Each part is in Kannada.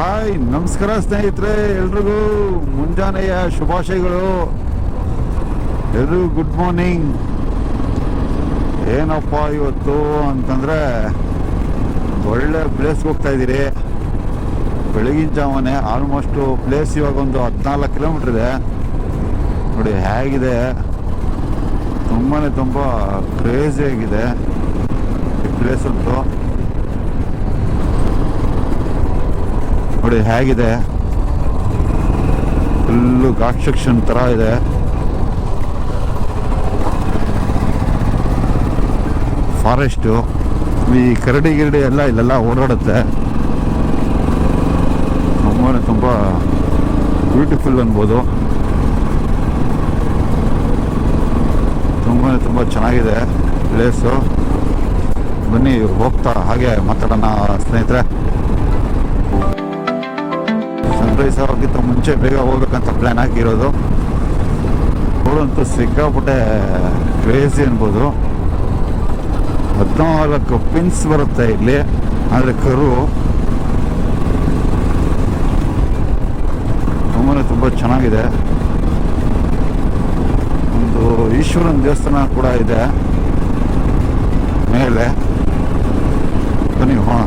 ಹಾಯ್, ನಮಸ್ಕಾರ ಸ್ನೇಹಿತರೆ, ಎಲ್ರಿಗೂ ಮುಂಜಾನೆಯ ಶುಭಾಶಯಗಳು. ಎಲ್ರಿಗೂ ಗುಡ್ ಮಾರ್ನಿಂಗ್. ಏನಪ್ಪ ಇವತ್ತು ಅಂತಂದ್ರೆ, ಒಳ್ಳೆ ಪ್ಲೇಸ್ಗೆ ಹೋಗ್ತಾ ಇದ್ದೀರಿ. ಬೆಳಗಿನ ಜಾವನೆ ಆಲ್ಮೋಸ್ಟು ಪ್ಲೇಸ್ ಇವಾಗ ಒಂದು ಹದಿನಾಲ್ಕು ಕಿಲೋಮೀಟ್ರ್ ಇದೆ. ನೋಡಿ, ಹೇಗಿದೆ. ತುಂಬಾ ತುಂಬ ಕ್ರೇಜಿ ಆಗಿದೆ ಈ ಪ್ಲೇಸ್ ಅಂತೂ. ನೋಡಿ, ಹೇಗಿದೆ? ಫುಲ್ಲು ಘಾಟ್ ಸೆಕ್ಷನ್ ಥರ ಇದೆ. ಫಾರೆಸ್ಟು. ಈ ಕರಡಿ ಗಿರಡಿ ಎಲ್ಲ ಇಲ್ಲೆಲ್ಲ ಓಡಾಡುತ್ತೆ. ತುಂಬಾ ತುಂಬ ಬ್ಯೂಟಿಫುಲ್ ಅನ್ಬೋದು. ತುಂಬಾ ತುಂಬ ಚೆನ್ನಾಗಿದೆ ಪ್ಲೇಸು ಬನ್ನಿ, ಹೋಗ್ತಾ ಹಾಗೆ ಮಾತಾಡೋಣ ಸ್ನೇಹಿತರೆ. ಸನ್ರೈಸ್ ಆಗೋಕ್ಕಿಂತ ಮುಂಚೆ ಬೇಗ ಹೋಗ್ಬೇಕಂತ ಪ್ಲ್ಯಾನ್ ಹಾಕಿರೋದು. ಅವರಂತೂ ಸಿಕ್ಕಾಪಟ್ಟೆ ಕ್ರೇಜಿ ಅನ್ಬೋದು. ಹದಿನಾಲ್ಕು ಪಿನ್ಸ್ ಬರುತ್ತೆ ಇಲ್ಲಿ. ಆದರೆ ಕರು ತುಂಬಾ ತುಂಬ ಚೆನ್ನಾಗಿದೆ. ಒಂದು ಈಶ್ವರನ ದೇವಸ್ಥಾನ ಕೂಡ ಇದೆ. ಮೇಲೆ. ಬನ್ನಿ ಹೋಣ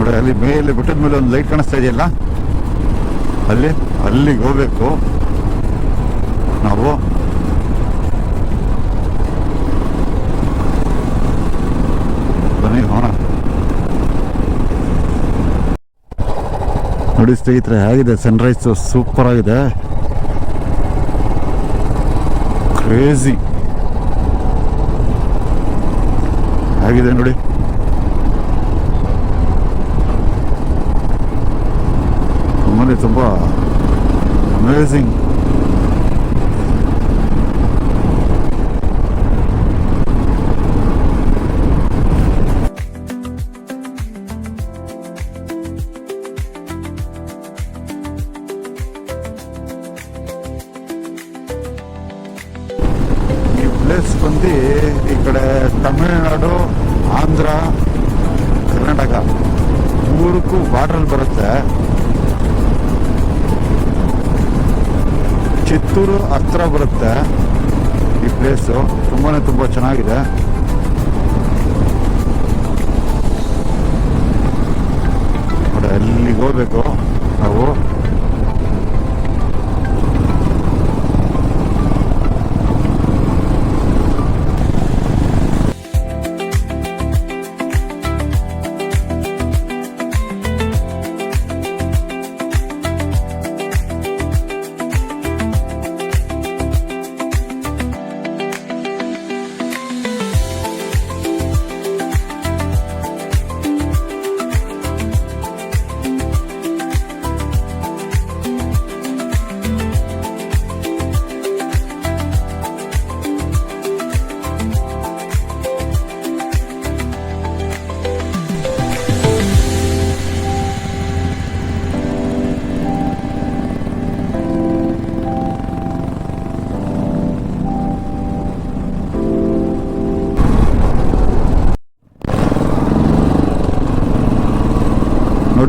ನೋಡಿ ಅಲ್ಲಿ ಮೇಲೆ ಬೆಟ್ಟದ ಮೇಲೆ ಒಂದು ಲೈಟ್ ಕಾಣಿಸ್ತಾ ಇದೆಯಲ್ಲ? ಅಲ್ಲಿ ಅಲ್ಲಿಗೆ ಹೋಗ್ಬೇಕು. ನಾವು ಬನ್ನಿ ಹೋಣ ನೋಡಿ ಸ್ನೇಹಿತರೆ, ಹೇಗಿದೆ? ಸನ್ರೈಸ್ ಸೂಪರ್ ಆಗಿದೆ. ಕ್ರೇಜಿ ಹೇಗಿದೆ ನೋಡಿ? ತುಂಬ ಅಮೇಝಿಂಗ್ ಪ್ಲೇಸು ತುಂಬಾ ತುಂಬ ಚೆನ್ನಾಗಿದೆ. ನೋಡಿ ಅಲ್ಲಿಗೆ ಹೋಗ್ಬೇಕು ನಾವು?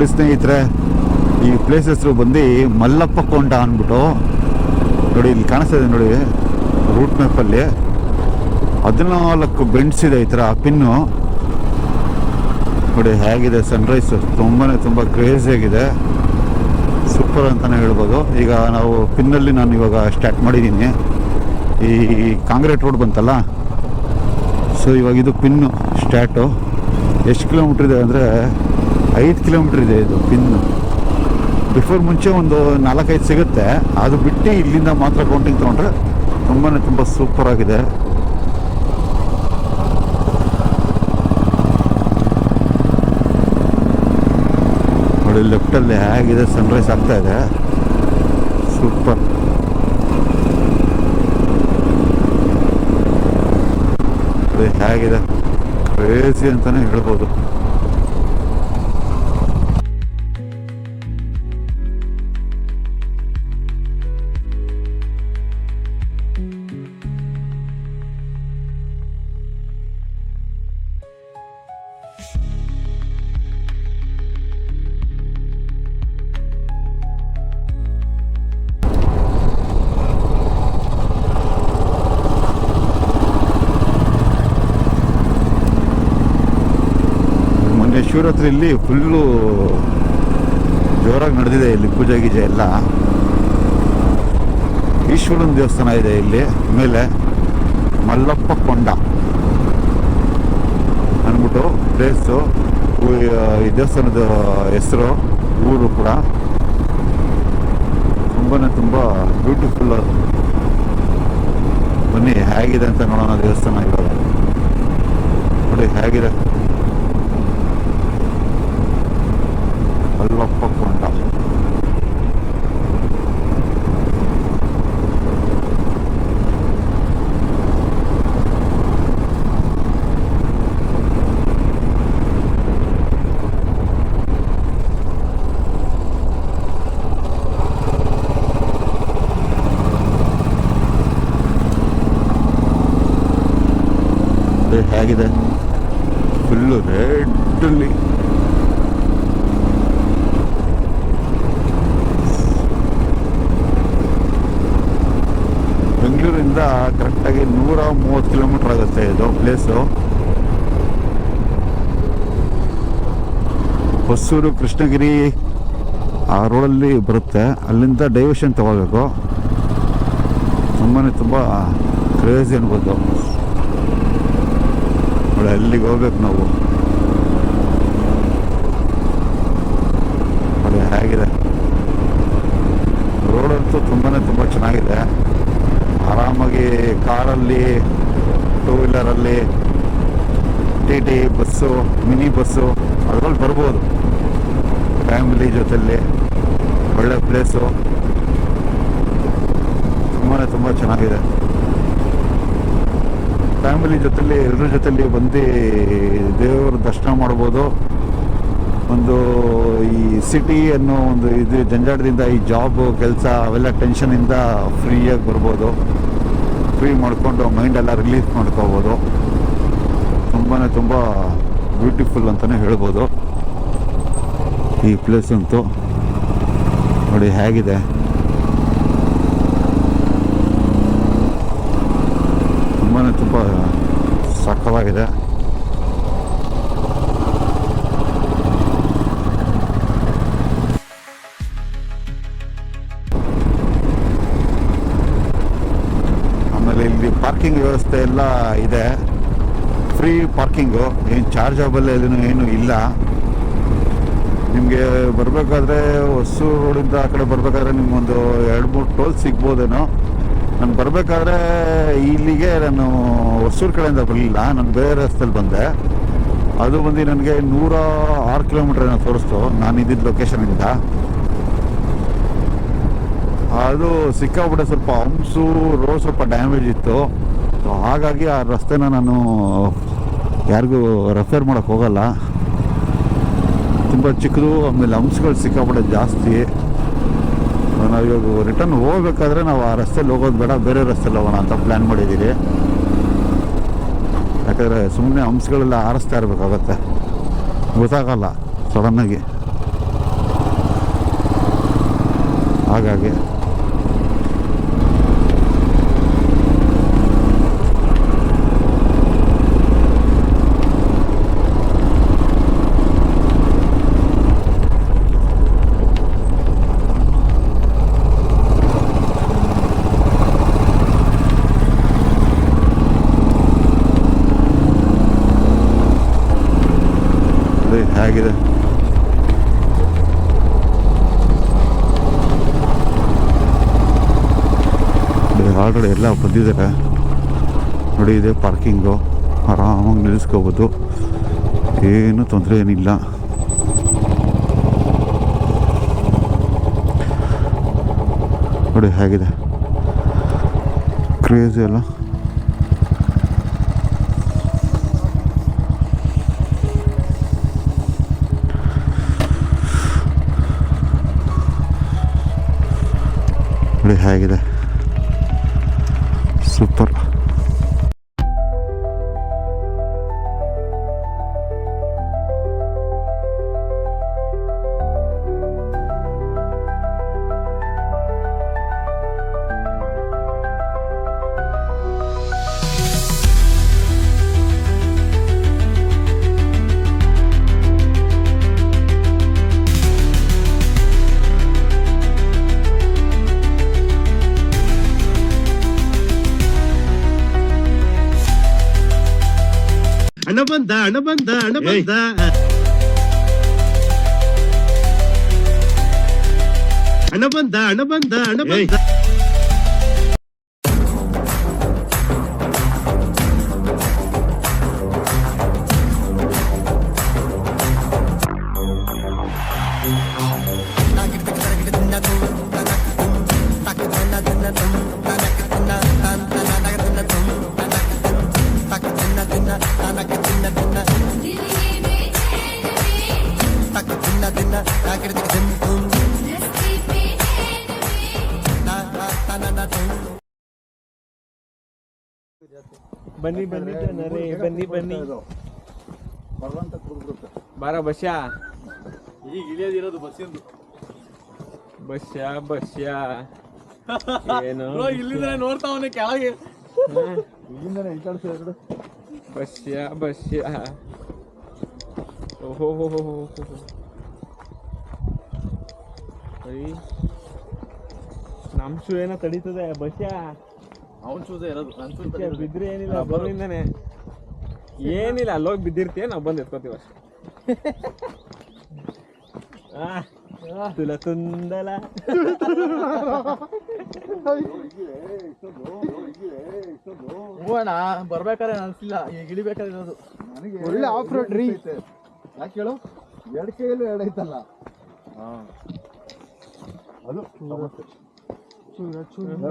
ನೋಡಿ ಸ್ನೇಹಿತರೆ. ಈ ಪ್ಲೇಸ್ ಹೆಸರು ಬಂದು ಮಲ್ಲಪ್ಪ ಕೊಂಡ ಅಂದ್ಬಿಟ್ಟು. ನೋಡಿ, ಇಲ್ಲಿ ಕಾಣಿಸ್ತಾ ಇದೆ ನೋಡಿ ರೂಟ್ ಮ್ಯಾಪಲ್ಲಿ ಹದಿನಾಲ್ಕು ಬೆಂಡ್ಸ್ ಇದೆ ಈ ಥರ ಪಿನ್ನು ನೋಡಿ, ಹೇಗಿದೆ ಸನ್ರೈಸ್ ತುಂಬಾ ತುಂಬ ಕ್ರೇಜಿಯಾಗಿದೆ ಸೂಪರ್ ಅಂತಲೇ ಹೇಳ್ಬೋದು. ಈಗ ನಾವು ಪಿನ್ನಲ್ಲಿ ನಾನು ಇವಾಗ ಸ್ಟಾರ್ಟ್ ಮಾಡಿದ್ದೀನಿ. ಈ ಕಾಂಕ್ರೀಟ್ ರೋಡ್ ಬಂತಲ್ಲ? ಸೊ ಇವಾಗ ಇದು ಪಿನ್ನು ಸ್ಟಾರ್ಟು ಎಷ್ಟು ಕಿಲೋಮೀಟ್ರ್ ಇದೆ ಅಂದರೆ ಐದು ಕಿಲೋಮೀಟ್ರ್ ಇದೆ ಇದು ಪಿನ್ ಬಿಫೋರ್ ಮುಂಚೆ ಒಂದು ನಾಲ್ಕೈದು ಸಿಗುತ್ತೆ. ಅದು ಬಿಟ್ಟು ಇಲ್ಲಿಂದ ಮಾತ್ರ ಕೌಂಟಿಂಗ್ ತೊಗೊಂಡ್ರೆ ತುಂಬಾ ತುಂಬ ಸೂಪರ್ ಆಗಿದೆ. ನೋಡಿ ಲೆಫ್ಟಲ್ಲಿ ಹೇಗಿದೆ ಸನ್ರೈಸ್ ಆಗ್ತಾ ಇದೆ. ಸೂಪರ್ ಹೇಗಿದೆ? ಕ್ರೇಜಿ ಅಂತಲೇ ಹೇಳ್ಬೋದು. ಮೊನ್ನೆ ಶಿವರಾತ್ರಿಯಲ್ಲಿ ಫುಲ್ಲು ಜೋರಾಗಿ ನಡೆದಿದೆ ಇಲ್ಲಿ ಪೂಜೆ ಗೀಜೆ ಎಲ್ಲ. ಈಶ್ವರನ ದೇವಸ್ಥಾನ ಇದೆ ಇಲ್ಲಿ. ಮೇಲೆ ಮಲ್ಲಪ್ಪ ಕೊಂಡ. ಅಂದ್ಬಿಟ್ಟು ಪ್ಲೇಸು ಈ ದೇವಸ್ಥಾನದ ಹೆಸರು, ಊರು ಕೂಡ. ತುಂಬಾ ತುಂಬ ಬ್ಯೂಟಿಫುಲ್ ಬನ್ನಿ, ಹೇಗಿದೆ ಅಂತ ನೋಡೋಣ ದೇವಸ್ಥಾನ ಇವಾಗ. ನೋಡಿ, ಹೇಗಿದೆ ಮಲ್ಲಪ್ಪ ಕೊಂಡ ಹೇಗಿದೆ ಫುಲ್ಲು ರೆಡ್ಡಲ್ಲಿ ಬೆಂಗಳೂರಿಂದ ಕರೆಕ್ಟಾಗಿ ನೂರ ಮೂವತ್ತು ಕಿಲೋಮೀಟರ್ ಆಗುತ್ತೆ ಇದು ಪ್ಲೇಸು ಹೊಸೂರು ಕೃಷ್ಣಗಿರಿ ಆ ರೋಡಲ್ಲಿ ಬರುತ್ತೆ. ಅಲ್ಲಿಂದ ಡೈವರ್ಷನ್ ತಗೋಬೇಕು. ತುಂಬಾ ತುಂಬ ಕ್ರೇಜಿ ಅನ್ಬೋದು. ನೋಡಿ ಅಲ್ಲಿಗೆ ಹೋಗ್ಬೇಕು ನಾವು? ನೋಡಿ ಹೇಗಿದೆ? ರೋಡ್ ಅಂತೂ ತುಂಬಾ ತುಂಬ ಚೆನ್ನಾಗಿದೆ. ಆರಾಮಾಗಿ ಕಾರಲ್ಲಿ two ವೀಲರಲ್ಲಿ T T bus mini bus ಅದರಲ್ಲಿ ಬರ್ಬೋದು. ಫ್ಯಾಮಿಲಿ ಜೊತೆಲಿ, ಒಳ್ಳೆ ಪ್ಲೇಸು ತುಂಬಾ ತುಂಬ ಚೆನ್ನಾಗಿದೆ. ಫ್ಯಾಮಿಲಿ ಜೊತೆಲಿ ಎಲ್ಲರ ಜೊತೆಲಿ ಬಂದು ದೇವರ ದರ್ಶನ ಮಾಡ್ಬೋದು. ಒಂದು ಈ ಸಿಟಿ ಅನ್ನೋ ಒಂದು ಇದು ಜಂಜಾಟದಿಂದ ಈ ಜಾಬು ಕೆಲಸ ಅವೆಲ್ಲ ಟೆನ್ಷನಿಂದ ಫ್ರೀಯಾಗಿ ಬರ್ಬೋದು. ಫ್ರೀ ಮಾಡಿಕೊಂಡು ಮೈಂಡೆಲ್ಲ ರಿಲೀಫ್ ಮಾಡ್ಕೋಬೋದು. ತುಂಬಾ ತುಂಬ ಬ್ಯೂಟಿಫುಲ್ ಅಂತಲೇ ಹೇಳ್ಬೋದು. ಈ ಪ್ಲೇಸ್ ಅಂತೂ ನೋಡಿ ಹೇಗಿದೆ ತುಂಬಾ ತುಂಬ ಸಕ್ಕತ್ತಾಗಿದೆ ಆಮೇಲೆ ಇಲ್ಲಿ ಪಾರ್ಕಿಂಗ್ ವ್ಯವಸ್ಥೆ ಎಲ್ಲ ಇದೆ. ಫ್ರೀ ಪಾರ್ಕಿಂಗು, ಏನು ಚಾರ್ಜಬಲ್ ಎಲ್ಲೂ ಏನು ಇಲ್ಲ. ನಿಮಗೆ ಬರಬೇಕಾದ್ರೆ ಹೊಸೂರು ರೋಡಿಂದ ಆ ಕಡೆ ಬರಬೇಕಾದ್ರೆ ನಿಮಗೊಂದು ಎರಡು ಮೂರು ಟೋಲ್ ಸಿಗ್ಬೋದೇನೋ. ನಾನು ಬರಬೇಕಾದ್ರೆ ಇಲ್ಲಿಗೆ ನಾನು ಹೊಸೂರು ಕಡೆಯಿಂದ ಬರಲಿಲ್ಲ, ನಾನು ಬೇರೆ ರಸ್ತೆಯಲ್ಲಿ ಬಂದೆ. ಅದು ಬಂದು ನನಗೆ ನೂರ ಆರು ಕಿಲೋಮೀಟರ್ ಏನೋ ತೋರಿಸ್ತು, ನಾನು ಇದ್ದಿದ್ದ ಲೊಕೇಶನಿಂದ ಅದು ಸಿಕ್ಕಾಬಿಟ್ಟೆ ಸ್ವಲ್ಪ ಹಂಸು ರೋಡ್ ಸ್ವಲ್ಪ ಡ್ಯಾಮೇಜ್ ಇತ್ತು. ಸೊ ಹಾಗಾಗಿ ಆ ರಸ್ತೆನ ನಾನು ಯಾರಿಗೂ ರೆಫೇರ್ ಮಾಡೋಕ್ಕೆ ಹೋಗಲ್ಲ. ತುಂಬ ಚಿಕ್ಕದು, ಆಮೇಲೆ ಹಂಸಗಳು ಸಿಕ್ಕಾಬಿಟ್ಟೆ ಜಾಸ್ತಿ. ನಾವು ಇವಾಗ ರಿಟರ್ನ್ ಹೋಗ್ಬೇಕಾದ್ರೆ ನಾವು ಆ ರಸ್ತೆಯಲ್ಲಿ ಹೋಗೋದು ಬೇಡ, ಬೇರೆ ರಸ್ತೆಯಲ್ಲಿ ಹೋಗೋಣ ಅಂತ ಪ್ಲ್ಯಾನ್ ಮಾಡಿದ್ದೀರಿ. ಯಾಕಂದರೆ ಸುಮ್ಮನೆ ಹಂಸಗಳೆಲ್ಲ ಆರಿಸ್ತಾ ಇರಬೇಕಾಗತ್ತೆ ಗೊತ್ತಾಗಲ್ಲ ಸಡನ್ನಾಗಿ ಹಾಗಾಗಿ ನೋಡಿ ಹೇಗಿದೆ ಆಲ್ರೆಡಿ ಎಲ್ಲ ಬಂದಿದ್ದಾರೆ ನೋಡಿ, ಇದೆ ಪಾರ್ಕಿಂಗು ಆರಾಮಾಗಿ ನಿಲ್ಲಿಸ್ಕೋಬೋದು ಏನು ತೊಂದರೆ ಏನಿಲ್ಲ. ನೋಡಿ, ಹೇಗಿದೆ? ಕ್ರೇಜ್ ಅಲ್ಲ? ನೋಡಿ, ಹೇಗಿದೆ? ಸೂಪರ್ ಹಣ ಬಂದ. ಹಣ ಬಂದ ಹಣ ಬಂದ. ಬನ್ನಿ ಬನ್ನಿ ಜನರೇ ಬನ್ನಿ ಬನ್ನಿ. ಬಾರ ಬಸ್ಯಾ. ಈಗ ಇಳಿಯೋದಿರೋದು ಬಸ್ಸಿಂದು ಬಸ್ಯಾ ಬಸ್ಯಾ. ಏನು ಇಲ್ಲಿಂದ ನೋಡ್ತಾವನೆ ಕೆಳಗೆ. ಇಲ್ಲಿಂದನೇ ಕಡೆ ಎರಡು ಬಸ್ಯಾ ಬಸ್ಯಾ. ಓಹೋ ಹೋ ಹೋ ಹೋ ಹೋ ಅಯ್ಯ. ನಮ್ ಶೂ ಏನೋ ತಡೀತದೆ ಬಸ್ಯಾ. ಅವನ್ ಚೂಸ ಇರೋದು ನನ್ ಚೂಸ್ ಬಿದ್ರೆ ಏನಿಲ್ಲ ಅಲ್ಲಿ ಏನಿಲ್ಲ ಅಲ್ಲೋಗಿ ಬಿದ್ದಿರ್ತೀಯ ನಾವು ಬಂದು ಎತ್ಕೋತೀವ ಅಷ್ಟೇ. ಆ, ತುಲ ತುಂದಲ ಹೂವಣ ಬರ್ಬೇಕಾದ್ರೆ ಅನ್ಸಿಲ್ಲ ಈಗ ಇಳಿಬೇಕಾದ್ರೆ ಇರೋದು. ನನಗೆ ಒಳ್ಳೆ ಆಫ್ ರೋಡ್ ರೀ. ಯಾಕೆ ಹೇಳು? ಎರಡು ಕೈಯಲ್ಲೂ ಎರಡು ಐತಲ್ಲ. ಅದು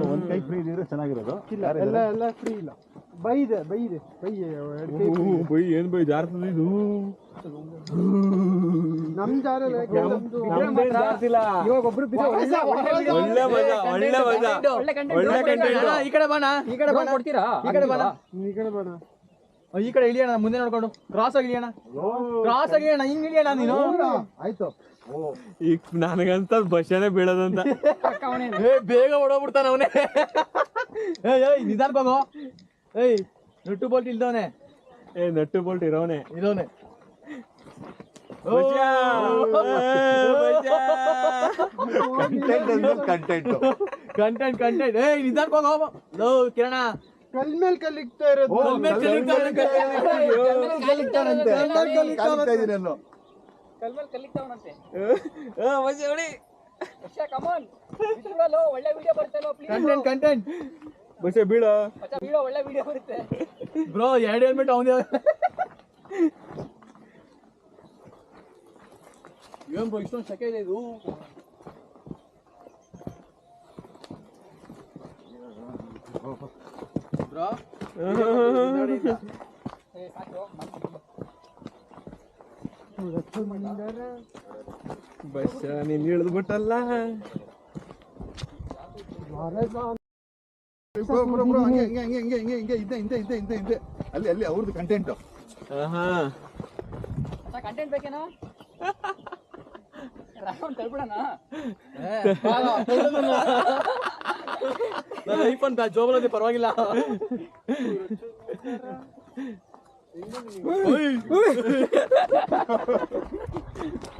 ಒಂದ್ ಕೈ ಫ್ರೀ ಇದ್ರೆ ಚೆನ್ನಾಗಿರೋದು. ಎಲ್ಲ ಎಲ್ಲ ಫ್ರೀ ಇಲ್ಲ. ಬೈ ಇದೆ ಬೈ ಇದೆ ಬೈ ಎರಡ್ ಕೈ free ಇದೆ. ಬೈ ಏನ್ ಬೈ ಜಾರ್ತದ ಇದು? ನಮ್ ಜಾರ ಇವಾಗ ಒಬ್ರು ಬಿದ್ರೆ ಒಳ್ಳೆ- ಒಳ್ಳೆ ಒಳ್ಳೆ ಮಜಾ ಒಳ್ಳೆ ಮಜಾ. ಒಳ್ಳೆ ಕಂಟೆಂಟ್ ಈ ಕಡೆ ಬಾಣ ಈ ಕಡೆ ಬಾಣ ಕೊಡ್ತೀರಾ? ಈ ಕಡೆ ಬಾಣ ಈ ಕಡೆ ಬೇಡ ಈ ಕಡೆ ಇಳಿಯೋಣ ಮುಂದೆ ನೋಡ್ಕೊಂಡು. ಕ್ರಾಸ್ ಆಗಿ ಇಳಿಯೋಣ. ಕ್ರಾಸ್ ಆಗಿ ಇಳಿಯೋಣ ಹಿಂಗ್ ಇಳಿಯೋಣ ನೀನು. ಆಯ್ತು. ಈಗ ನನಗಂತ ಬಸ್ಸೇನೆ ಬೀಳೋದಂತ. ಏ ಬೇಗ ಓಡೋಗ್ಬಿಡ್ತಾನ ಅವನೇ. ಏಯ್ ಏಯ್ ನಿಧಾನ ಬಾಬು. ಏಯ್ ನಟ್ಟು ಬೋಲ್ಟ್ ಇಲ್ದವನೆ. ಏ ನಟ್ಟು ಬೋಲ್ಟ್ ಇರೋನೆ ಇರೋನೆ! ಏ! ಕಂಟೆಂಟ್ ಕಂಟೆಂಟ್ ಕಂಟೆಂಟ್ ಏಯ್ ನಿಧಾನ ಹೋಗೋ ಲೋ ಕಿರಣ. ಕಲ್ ಮೇಲ್ ಕಲಿಗ್ತಾ ಇರೋದು. ಕಲ್ ಮೇಲ್ ಕಲಿಗ್ತಾವ್ನೆ, ಕಲ್ ಮೇಲ್ ಕಲಿಗ್ತಾವ್ನಂತೆ. ಏ, ಬಸ್ಯಾ ಹೊಡಿ. ಕಂಟೆಂಟ್ ಕಂಟೆಂಟ್ ಬಸ್ಯಾ ಬೀಳ. ಬ್ರೋ ಎರಡು ಹೆಲ್ಮೆಟ್ ಅವನೇ ಏನ್ ಬ್ರೋ ಇಷ್ಟೊಂದು ಸೆಕೆ ಇದೆ ಇದು? ಬ್ರೋ ನೀನ್ ಇಳಿದು ಬಿಟ್ಟಲ್ಲ. ಹಂಗೆ ಹಂಗೆ ಹಂಗೆ ಹಂಗೆ ಹಂಗೆ ಹಿಂಗೆ ಹಿಂದೆ ಹಿಂದೆ ಹಿಂದೆ ಹಿಂದೆ ಹಿಂದೆ. ಅಲ್ಲಿ ಅಲ್ಲಿ ಅವ್ರದ್ದು ಕಂಟೆಂಟ್ ಆಹಾ. ಕಂಟೆಂಟ್ ಬೇಕೇನಾ? ಐಫೋನ್ ಜೋಬಲಲ್ಲಿ ಪರವಾಗಿಲ್ಲ.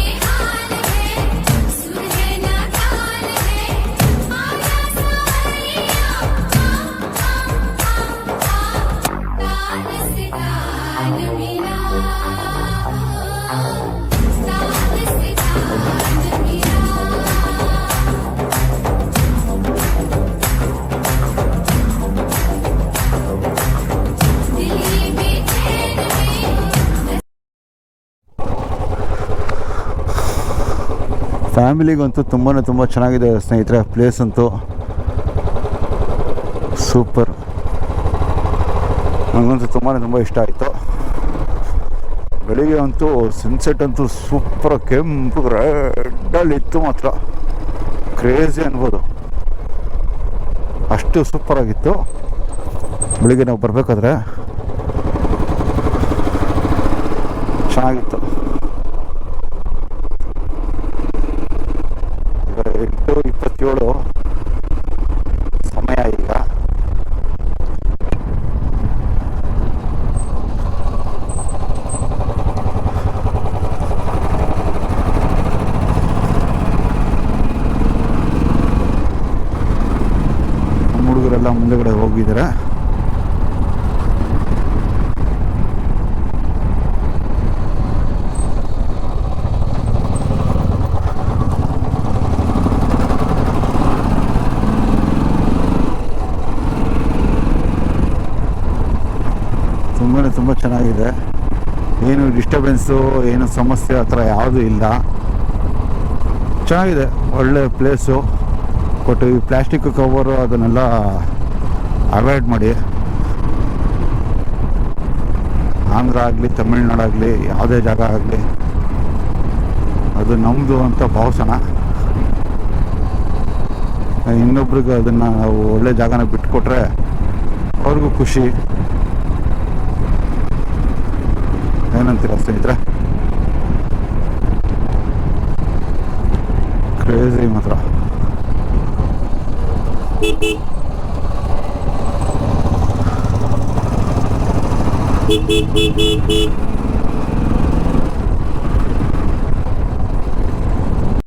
ಫ್ಯಾಮಿಲಿಗಂತೂ ತುಂಬಾ ತುಂಬ ಚೆನ್ನಾಗಿದೆ ಸ್ನೇಹಿತರೆ ಪ್ಲೇಸ್ ಅಂತೂ. ಸೂಪರ್ ನನಗಂತೂ ತುಂಬಾ ತುಂಬ ಇಷ್ಟ ಆಯಿತು. ಬೆಳಿಗ್ಗೆ ಅಂತೂ ಸನ್ಸೆಟ್ ಅಂತೂ ಸೂಪರ್ ಕೆಂಪು ರೆಡ್ಡಲ್ಲಿ ಇತ್ತು ಮಾತ್ರ. ಕ್ರೇಜಿ ಅನ್ಬೋದು. ಅಷ್ಟು ಸೂಪರ್ ಆಗಿತ್ತು. ಬೆಳಿಗ್ಗೆ ನಾವು ಬರಬೇಕಾದ್ರೆ. ಚೆನ್ನಾಗಿತ್ತು ಎಲ್ಲ ಮುಂದೆಗಡೆ ಹೋಗಿದ್ದಾರೆ ತುಂಬಾ ತುಂಬ ಚೆನ್ನಾಗಿದೆ. ಏನು ಡಿಸ್ಟರ್ಬೆನ್ಸು ಏನು ಸಮಸ್ಯೆ ಆ ಥರ ಯಾವುದೂ ಇಲ್ಲ. ಚೆನ್ನಾಗಿದೆ, ಒಳ್ಳೆ ಪ್ಲೇಸು ಬಟ್ ಈ ಪ್ಲ್ಯಾಸ್ಟಿಕ್ ಕವರು ಅದನ್ನೆಲ್ಲ ಅವಾಯ್ಡ್ ಮಾಡಿ. ಆಂಧ್ರ ಆಗಲಿ ತಮಿಳ್ನಾಡಾಗಲಿ ಯಾವುದೇ ಜಾಗ ಆಗಲಿ, ಅದು ನಮ್ಮದು ಅಂತ ಭಾವಿಸೋಣ ಇನ್ನೊಬ್ರಿಗೆ ಅದನ್ನು ನಾವು ಒಳ್ಳೆ ಜಾಗನ ಬಿಟ್ಕೊಟ್ರೆ ಅವ್ರಿಗೂ ಖುಷಿ. ಏನಂತೀರ ಸ್ನೇಹಿತರೆ ಕ್ರೇಜಿ ಮಾತ್ರ.